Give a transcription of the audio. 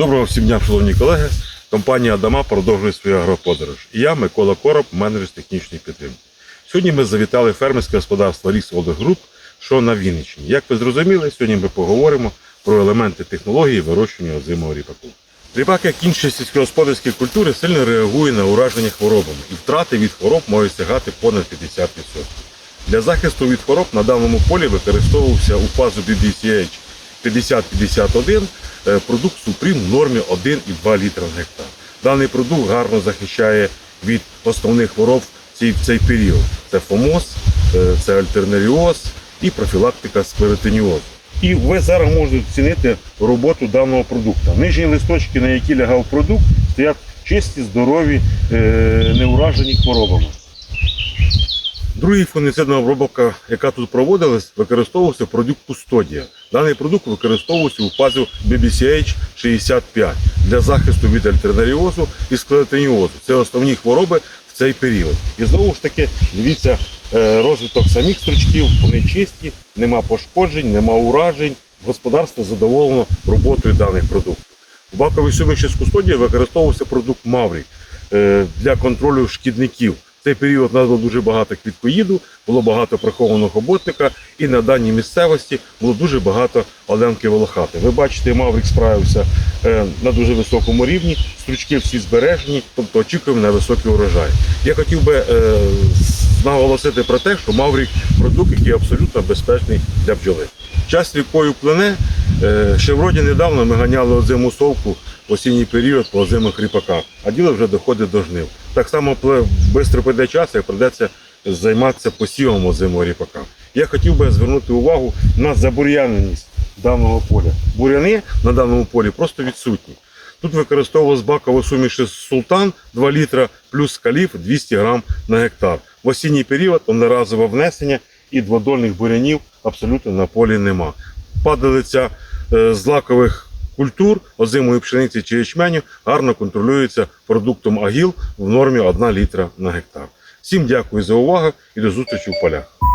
Доброго всім дня, шановні колеги. Компанія Адама продовжує свою агроподорож. І я, Микола Короб, менеджер з технічної підтримки. Сьогодні ми завітали фермерське господарство Ліс Груп, що на Вінниччині. Як ви зрозуміли, сьогодні ми поговоримо про елементи технології вирощування озимого ріпаку. Ріпак, як інші сільськогосподарські культури, сильно реагує на ураження хворобами, і втрати від хвороб можуть сягати понад 50%. Для захисту від хвороб на даному полі використовувався у фазу BBCH 5051 е, продукт Супрім в нормі 1,2 літра на гектар. Даний продукт гарно захищає від основних хвороб в цей, період. Це фомоз, е, це альтернаріоз і профілактика склеротиніозу. І ви зараз можете оцінити роботу даного продукту. Нижні листочки, на які лягав продукт, стоять чисті, здорові, е, не уражені хворобами. Другий фунгіцидна обробка, яка тут проводилась, використовувався продукт Кустодія. Даний продукт використовувався у фазі BBCH 65 для захисту від альтернаріозу і склеротиніозу. Це основні хвороби в цей період. І знову ж таки, дивіться, е, розвиток самих стручків, вони чисті, нема пошкоджень, нема уражень. Господарство задоволено роботою даних продуктів. У баковій суміші з кустодії використовувався продукт Маврі е, для контролю шкідників. В цей період було дуже багато квіткоїду, було багато прихованого хоботника, і на даній місцевості було дуже багато оленки волохати. Ви бачите, Маврик справився е, на дуже високому рівні, стручки всі збережені, тобто очікуємо на високий урожай. Я хотів би е, наголосити про те, що Маврик продукт, який абсолютно безпечний для бджоли. Час рікою плине. Е, Ще вроді недавно ми ганяли озиму совку в осінній період по озимих ріпаках, а діло вже доходить до жнив. Так само швидко прийде час, як прийдеться займатися посівом озимого ріпака. Я хотів би звернути увагу на забур'яненість даного поля. Буряни на даному полі просто відсутні. Тут використовувалась бакова суміш султан 2 літра плюс каліф 200 грам на гектар. В осінній період одноразове внесення і дводольних бурянів абсолютно на полі нема. Падалиця е, з лакових культур озимої пшениці чи ячменю гарно контролюється продуктом агіл в нормі 1 літра на гектар. Всім дякую за увагу і до зустрічі в полях.